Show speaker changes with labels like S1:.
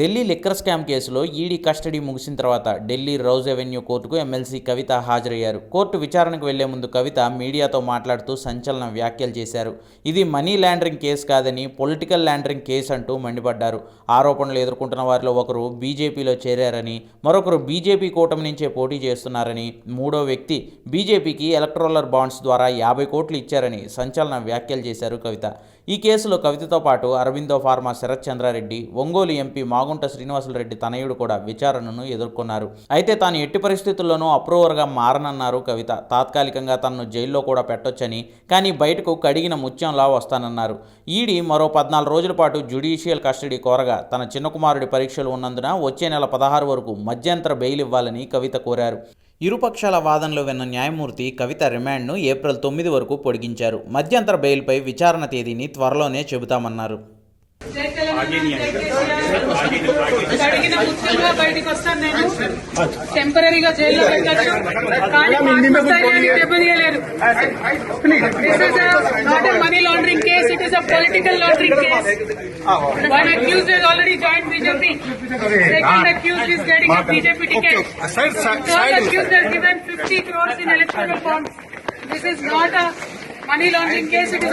S1: Delhi liquor scam కేసులో ED custody ముగిసిన తర్వాత ఢిల్లీ రౌజ్ అవెన్యూ కోర్టుకు ఎమ్మెల్సీ కవిత హాజరయ్యారు. కోర్టు విచారణకు వెళ్ళే ముందు కవిత మీడియాతో మాట్లాడుతూ సంచలన వ్యాఖ్యలు చేశారు. ఇది మనీ లాండరింగ్ కేసు కాదని పొలిటికల్ లాండరింగ్ కేసు అంటూ మండిపడ్డారు. ఆరోపణలు ఎదుర్కొంటున్న వారిలో ఒకరు బీజేపీలో చేరారని మరొకరు బీజేపీ కూటమి నుంచే పోటీ చేస్తున్నారని మూడో వ్యక్తి బీజేపీకి ఎలక్ట్రోలర్ బాండ్స్ ద్వారా యాభై కోట్లు ఇచ్చారని సంచలన వ్యాఖ్యలు చేశారు కవిత. ఈ కేసులో కవితతో పాటు అరవిందో ఫార్మా శరత్ చంద్రారెడ్డి ఒంగోలు ఎంపీ మాగుంట శ్రీనివాసులరెడ్డి తనయుడు కూడా విచారణను ఎదుర్కొన్నారు. అయితే తాను ఎట్టి పరిస్థితుల్లోనూ అప్రూవర్గా మారనన్నారు కవిత. తాత్కాలికంగా తనను జైల్లో కూడా పెట్టొచ్చని కానీ బయటకు కడిగిన ముత్యంలా వస్తానన్నారు. ఈడీ మరో పద్నాలుగు రోజుల పాటు జ్యుడిషియల్ కస్టడీ కోరగా తన చిన్న కుమారుడి పరీక్షలు ఉన్నందున వచ్చే నెల పదహారు వరకు మధ్యంతర బెయిల్ ఇవ్వాలని కవిత కోరారు. ఇరుపక్షాల వాదనలు విన్న న్యాయమూర్తి కవిత రిమాండ్ను ఏప్రిల్ తొమ్మిది వరకు పొడిగించారు. మధ్యంతర బెయిల్పై విచారణ తేదీని త్వరలోనే చెబుతామన్నారు.
S2: అడిగిన ముఖ్యంగా బయటికి వస్తాను నేను టెంపరీగా జైల్లో పెట్టచ్చు కానీ దెబ్బతీయలేరు this is not a money laundering case it is a political laundering case one accused has already joined BJP. Second accused is getting a BJP ticket.
S3: Side, side,
S2: Third
S3: side.
S2: accused has given 50 crores in electoral bonds. This is not a money laundering case, it is